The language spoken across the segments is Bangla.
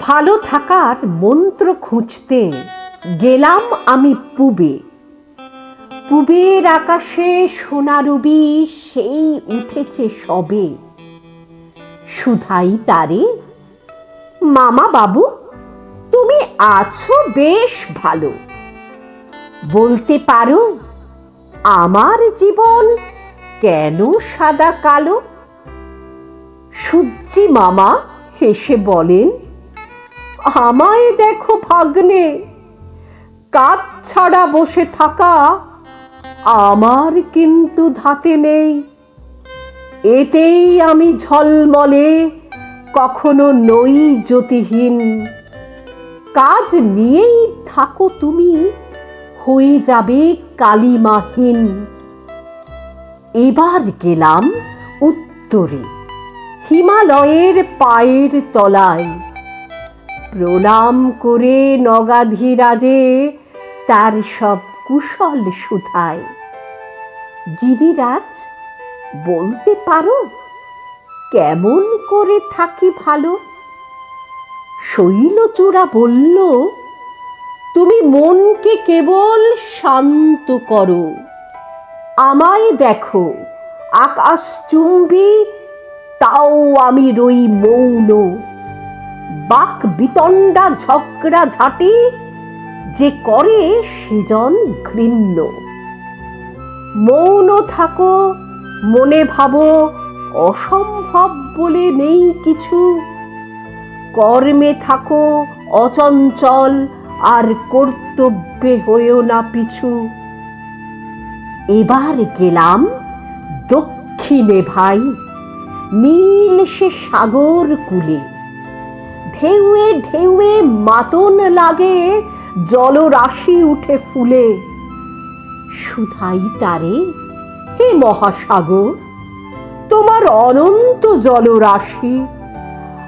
ভালো থাকার মন্ত্র খুঁজতে গেলাম আমি পুবে। পুবের আকাশে সোনারবি সেই উঠেছে সবে। সুধাই তারে, মামা বাবু, তুমি আছো বেশ ভালো। বলতে পারো, আমার জীবন কেন সাদা কালো? সূর্যি মামা হেসে বলেন আমায় দেখো ভাগ্নে। কাজ ছাড়া বসে থাকা আমার কিন্তু ধাতে নেই। এতেই আমি ঝলমলে, কখনো নই জ্যোতিহীন। কাজ নিয়েই থাকো তুমি, হয়ে যাবে কালিমাহীন। এবার গেলাম উত্তরে, হিমালয়ের পায়ের তলায়। প্রণাম করে নগাধিরাজে তার সব কুশল সুধায় গিরিরাজ, বলতে পারো, কেমন করে থাকি ভালো? শৈলচূড়া বলল, তুমি মনকে কেবল শান্ত করো। আমায় দেখো আকাশ চুম্বি তাও আমি রই মৌন। বাক বিতণ্ডা ঝগড়া ঝাঁটি, যে করে সেজন ঘৃণ্য। মৌন থাকো, মনে ভাবো, অসম্ভব বলে নেই কিছু। কর্মে থাকো, অচঞ্চল, আর কর্তব্যে হয়েও না পিছু। এবার গেলাম দক্ষিণে ভাই, নীল সে সাগর কুলে। ঢেউয়ে ঢেউয়ে মাতন লাগে, জলরাশি উঠে ফুলে। সুধাই তারে, হে মহাসাগর, তোমার অনন্ত জলরাশি,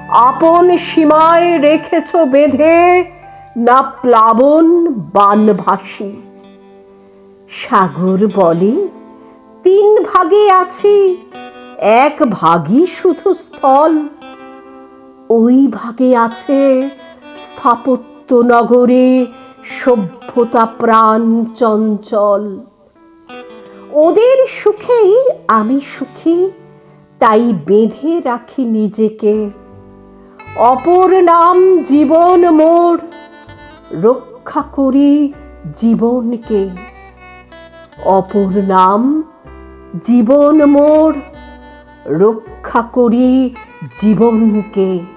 আপন সীমায় রেখেছ বেঁধে, না প্লাবন বান বানভাসী। সাগর বলে, তিন ভাগে আছি, এক ভাগই শুধু স্থল। ওই ভাগে আছে স্থাপত্য নগরে, সভ্যতা প্রাণ চঞ্চল। ওদের সুখেই আমি সুখী, তাই বেঁধে রাখি নিজেকে। অপর নাম জীবন মোর, রক্ষা করি জীবনকে। অপর নাম জীবন মোর, রক্ষা করি জীবনকে।